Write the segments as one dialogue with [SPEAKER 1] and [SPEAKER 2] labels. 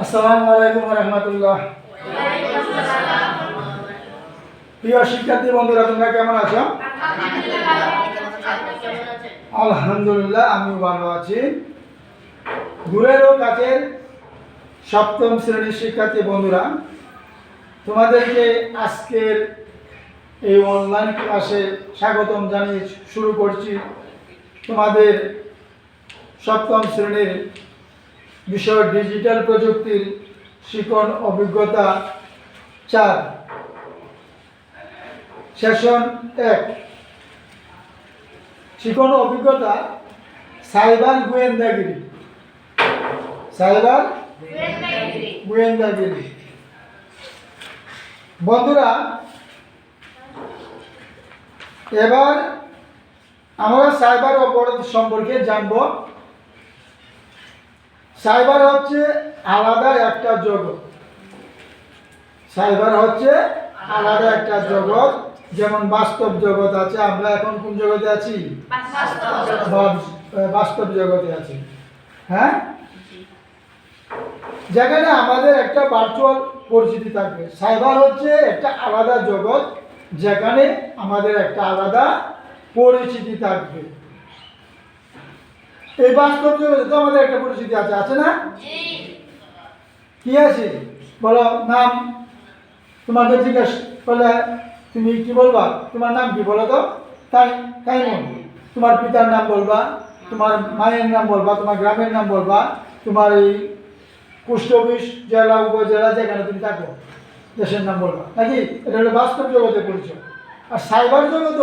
[SPEAKER 1] আসসালামু আলাইকুম রহমতুল্লাহ প্রিয় শিক্ষার্থী বন্ধুরা, তোমরা কেমন আছো? আলহামদুলিল্লাহ, আমিও ভালো আছি। দূরের ও কাছের সপ্তম শ্রেণির শিক্ষার্থী বন্ধুরা, তোমাদেরকে আজকের এই অনলাইন ক্লাসে স্বাগতম জানিয়ে শুরু করছি। তোমাদের সপ্তম শ্রেণির বিষয় ডিজিটাল প্রযুক্তির শিকন অভিজ্ঞতা চার। সেশন এক। শিকন অভিজ্ঞতা সাইবার গোয়েন্দাগিরি। সাইবার গোয়েন্দাগিরি। বন্ধুরা এবার আমরা সাইবার অপরাধ সম্পর্কে জানব। সাইবার হচ্ছে আলাদা একটা জগৎ। সাইবার হচ্ছে আলাদা একটা জগৎ। যেমন বাস্তব জগৎ আছে, আমরা এখন কোন জগতে আছি? বাস্তব জগতে আছি। হ্যাঁ? যেখানে আমাদের একটা ভার্চুয়াল পরিচিতি থাকবে। সাইবার হচ্ছে একটা আলাদা জগৎ, যেখানে আমাদের একটা আলাদা পরিচিতি থাকবে। এই বাস্তব জগতে তো আমাদের একটা পরিচিতি আছে আছে না? কি আছে? বলো, নাম তোমাকে জিজ্ঞেস করলে তুমি কি বলবা? তোমার নাম কি বলো তো? তাই তাই তোমার পিতার নাম বলবা, তোমার মায়ের নাম বলবা, তোমার গ্রামের নাম বলবা, তোমার এই পোস্ট অফিস, জেলা, উপজেলা, যেখানে তুমি থাকো, দেশের নাম বলবা। নাকি? এটা হলো বাস্তব জগতে পরিচয়। আর সাইবার জগৎ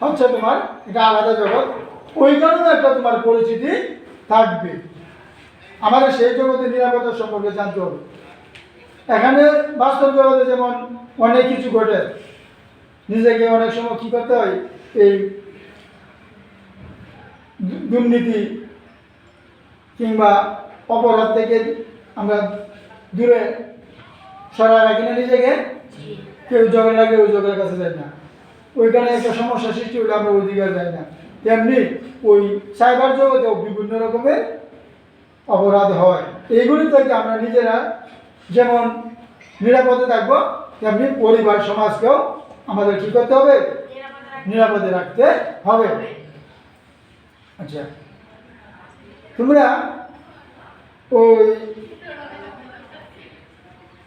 [SPEAKER 1] হচ্ছে তোমার, এটা আলাদা জগৎ। ওইখানেও একটা তোমার পরিচিতি থাকবে। আমাদের সেই জগতে নিরাপত্তা সম্পর্কে জানতে হবে। এখানে বাস্তব জগতে যেমন অনেক কিছু ঘটে নিজেকে অনেক সময় কী করতে হয়? এই দুর্নীতি কিংবা অপরাধ থেকে আমরা দূরে সরাই রাখি না নিজেকে? কেউ জগের লাগে ওই জগের কাছে যায় না। ওইখানে একটা সমস্যা সৃষ্টি হলে আমরা ওই দিকে যাই না। তেমনি ওই সাইবার জগতেও বিভিন্ন রকমের অপরাধ হয়। এইগুলি থেকে আমরা নিজেরা যেমন নিরাপদে থাকব, তেমনি পরিবার, সমাজকেও আমাদের কী করতে হবে, নিরাপদে রাখতে হবে। আচ্ছা তোমরা ওই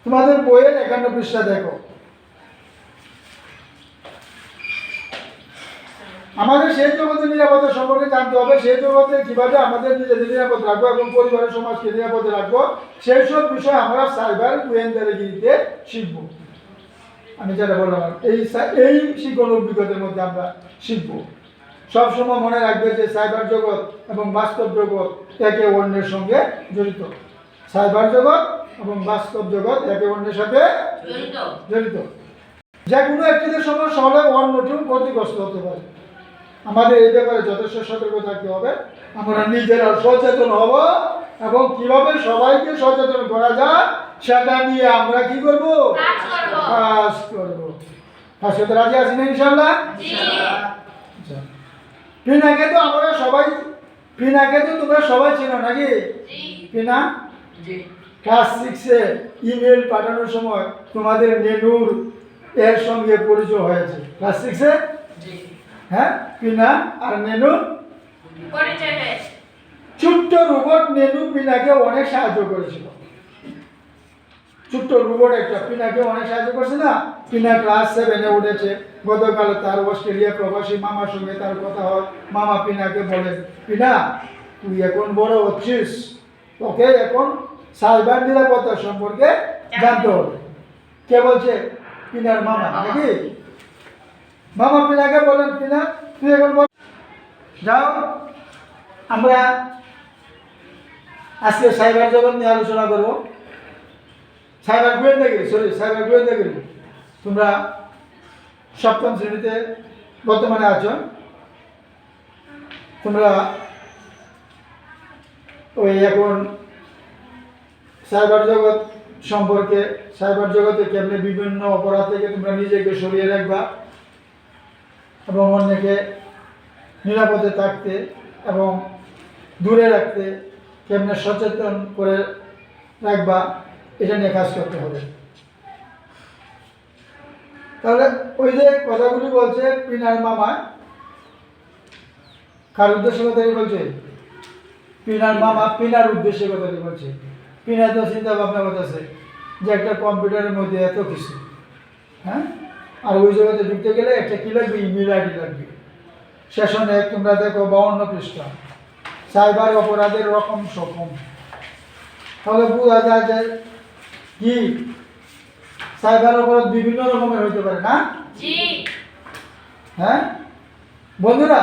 [SPEAKER 1] তোমাদের বইয়ের একান্ন পৃষ্ঠা দেখো। আমাদের সেই জগতে নিরাপত্তা সম্পর্কে জানতে হবে সেই জগতে কীভাবে আমাদের নিজেদের নিরাপদ রাখব এবং পরিবারের সমাজকে নিরাপদে রাখব সেই সব বিষয় আমরা সাইবার গোয়েন্দারিগিরিতে শিখব। আমি যেটা বললাম এই এই শিক্ষণ অভিজ্ঞতার মধ্যে আমরা শিখব। সবসময় মনে রাখবে যে সাইবার জগৎ এবং বাস্তব জগৎ একে অন্যের সঙ্গে জড়িত। সাইবার জগৎ এবং বাস্তব জগৎ একে অন্যের সাথে জড়িত। যে কোনো একটিতে সমস্যা হলে অন্যটিও ক্ষতিগ্রস্ত হতে পারে। আমাদের এই ব্যাপারে যথেষ্ট সতর্ক থাকতে হবে। আমরা নিজেরা সচেতন হব এবং কীভাবে সবাইকে সচেতন করা যায় সেটা নিয়ে আমরা কি করব?
[SPEAKER 2] কাজ করব।
[SPEAKER 1] কাজ করব। কাজ করতে রাজি আছি না ইনশাল্লাহ আচ্ছা। পিনাকে তো আমরা সবাই পিনাকে তো তোমরা সবাই চেনো নাকি? পিনা ক্লাস সিক্সে ইমেল পাঠানোর সময় তোমাদের নেনুর এর সঙ্গে পরিচয় হয়েছে। ক্লাস সিক্সে? হ্যাঁ? পিনা আর নেনু ছোট্ট রোবট নেনু পিনাকে অনেক সাহায্য করেছিল। ছোট্ট রোবট একটা পিনাকে অনেক সাহায্য করছে না? পিনা ক্লাস সেভেনে উঠেছে। গতকাল তার অস্ট্রেলিয়া প্রবাসী মামার সঙ্গে তার কথা হয়। মামা পিনাকে বলে, পিনা, তুই এখন বড় হচ্ছিস। তোকে এখন সাইবার নিরাপত্তা সম্পর্কে জানতে হবে। কে বলছে? পিনার মামা, নাকি? মামা পিনাকে বলেন পিনা তুই এখন বল। যাও। আমরা আজকে সাইবার জগৎ নিয়ে আলোচনা করব। সাইবার গোয়েন্দাগিরি সরি সাইবার গোয়েন্দাগিরি তোমরা সপ্তম শ্রেণীতে বর্তমানে আছো। তোমরা ওই এখন সাইবার জগৎ সম্পর্কে, সাইবার জগতে কেমনি বিভিন্ন অপরাধ থেকে তোমরা নিজেকে সরিয়ে রাখবা এবং অন্যকে নিরাপদে থাকতে এবং দূরে রাখতে কেমনে সচেতন করে রাখবা, এটা নিয়ে কাজ করতে হবে। তাহলে ওই যে কথাগুলি বলছে পিনার মামা, কার উদ্দেশ্যে কথাই বলছে? পিনার মামা পিনার উদ্দেশ্যে কথাটি বলছে। পিনার তো চিন্তা ভাবনা করতেছে যে একটা কম্পিউটারের মধ্যে এত কিছু হ্যাঁ? আর ওই জায়গাতে ঢুকতে গেলে একটা কী লাগবে? ইমেল আইডি লাগবে। সেশনে তোমরা দেখো বাউন্ন পৃষ্ঠা। সাইবার অপরাধের রকম সকম তাহলে বোঝা যায় যে কি? সাইবার অপরাধ বিভিন্ন রকমের হইতে পারে না?
[SPEAKER 2] জি।
[SPEAKER 1] হ্যাঁ? বন্ধুরা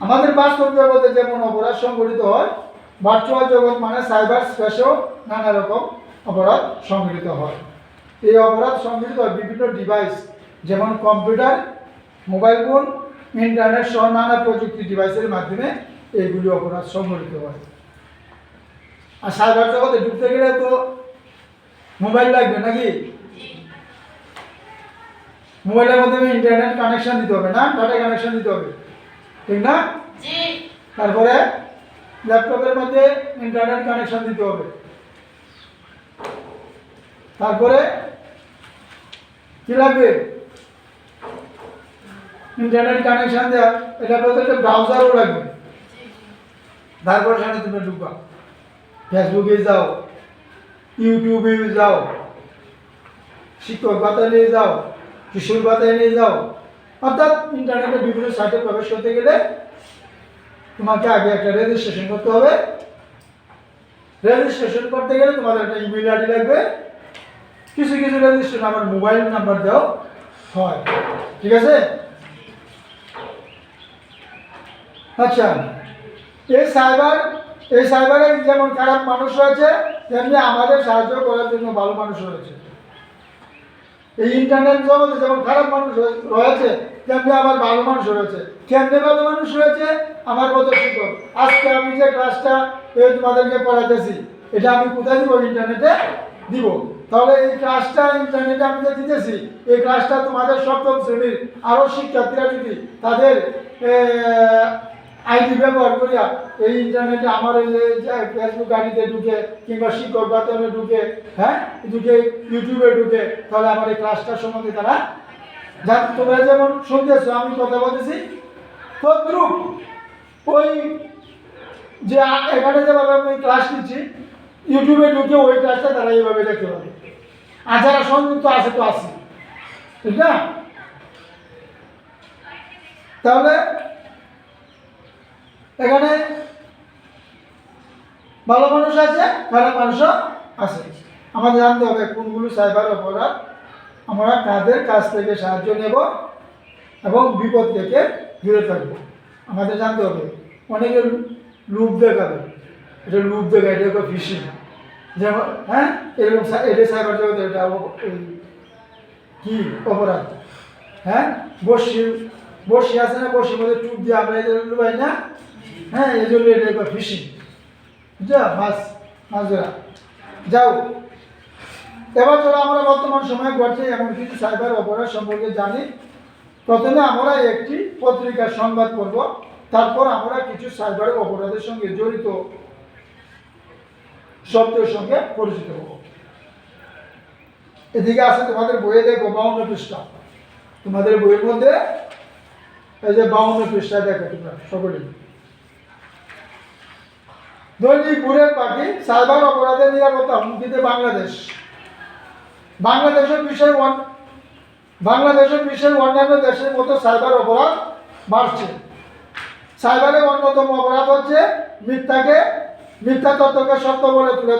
[SPEAKER 1] আমাদের বাস্তব জগতে যেমন অপরাধ সংঘটিত হয় ভার্চুয়াল জগৎ মানে সাইবার স্পেসেও নানা রকম অপরাধ সংঘটিত হয়। এই অপরাধ সংঘটিত হয় বিভিন্ন ডিভাইস যেমন কম্পিউটার মোবাইল ফোন ইন্টারনেট সহ নানা প্রযুক্তি ডিভাইসের মাধ্যমে এইগুলি অপরাধ সংঘটিত হয়। আর সাইবার জগতে ঢুকতে গেলে তো মোবাইল লাগবে নাকি? মোবাইলের মাধ্যমে ইন্টারনেট কানেকশন দিতে হবে না? ডাটা কানেকশন দিতে হবে। ঠিক না? তারপরে ল্যাপটপের মধ্যে ইন্টারনেট কানেকশন দিতে হবে। তারপরে কি লাগবে? ইন্টারনেট কানেকশন দেওয়া এটা বলতে একটা ব্রাউজারও লাগবে। তারপর সেখানে তুমি ঢুকবা। ফেসবুকে যাও ইউটিউবে যাও, শিক্ষক বাতায় নিয়ে যাও, কিশোর বাতায় নিয়ে যাও। অর্থাৎ ইন্টারনেটে বিভিন্ন সাইটে প্রবেশ করতে গেলে তোমাকে আগে একটা রেজিস্ট্রেশন করতে হবে। রেজিস্ট্রেশন করতে গেলে তোমাদের একটা ইমেল আইডি লাগবে। কিছু কিছু রেজিস্ট্রেশন আমার মোবাইল নাম্বার দেওয়া হয়। ঠিক আছে? আচ্ছা এই সাইবার এই সাইবারে যেমন খারাপ মানুষ রয়েছে, তেমনি আমাদের সাহায্য করার জন্য ভালো মানুষ রয়েছে। এই ইন্টারনেট জগতে যেমন খারাপ মানুষ রয়েছে, তেমনি আবার ভালো মানুষ রয়েছে। কেমনে ভালো মানুষ রয়েছে, আমার কত শিক্ষক আজকে আমি যে ক্লাসটা এ তোমাদেরকে পড়াতেছি, এটা আমি কোথায় দিব? ইন্টারনেটে দিব। তাহলে এই ক্লাসটা ইন্টারনেটে আমি যে দিতেছি, এই ক্লাসটা তোমাদের সপ্তম শ্রেণির আরও শিক্ষার্থীরা যদি তাদের আইডি ব্যবহার করিয়া এই ইন্টারনেটে আমার এই যে ফেসবুক আইডিতে ঢুকে কিংবা শিক্ষক বাতায়নে ঢুকে হ্যাঁ? ঢুকে ইউটিউবে ঢুকে, তাহলে আমার এই ক্লাসটার সম্বন্ধে তারা যা তোমরা যেমন শুনতেছো, আমি কথা বলতেছি। তদ্রুপ, ওই যে এখানে যেভাবে আমি ক্লাস নিচ্ছি ইউটিউবে ঢুকে ওই ক্লাসটা তারা এইভাবে দেখতে পাবে। আর যারা সংযুক্ত আছে তো আছে। ঠিক না? তাহলে এখানে ভালো মানুষ আছে, খারাপ মানুষও আছে। আমাদের জানতে হবে কোনগুলো সাইবার অপরাধ। আমরা কাদের কাছ থেকে সাহায্য নেব এবং বিপদ থেকে দূরে থাকব। আমাদের জানতে হবে, অনেকে লুপ দেখাবে। এটা লুপ দেখায়, এটা হলো ফিশিং যেমন হ্যাঁ? এরকম এটা সাইবার জগতে এটা কি অপরাধ? হ্যাঁ? বসি বসি আছে না? বসির মধ্যে টুপ দিয়ে আমরা এই লুবাই না? হ্যাঁ এই জন্য এটা একবার ফিশিং বুঝছ মাছ মাছ যাও। এবার চলো আমরা বর্তমান সময়ে ঘটছে এমন কিছু সাইবার অপরাধ সম্পর্কে জানি। প্রথমে আমরা একটি পত্রিকার সংবাদ পড়ব। তারপর আমরা কিছু সাইবার অপরাধের সঙ্গে জড়িত শব্দের সঙ্গে পরিচিত হব। এদিকে আছে তোমাদের বইয়ে দেখো বাউন্ন পৃষ্ঠা। তোমাদের বইয়ের মধ্যে এই যে বাউন্ন পৃষ্ঠা দেখো তোমরা সকলেই। দৈনিক বুড়ের পাখি, সাইবার অপরাধের নিরাপত্তা হুমকিতে বাংলাদেশ। বাংলাদেশের বিশ্বের বাংলাদেশের বিশ্বের অন্যান্য দেশের মতো সাইবার অপরাধ বাড়ছে। সাইবারের অন্যতম অপরাধ হচ্ছে মিথ্যাকে মিথ্যা তত্ত্বকে সত্য বলে তুলে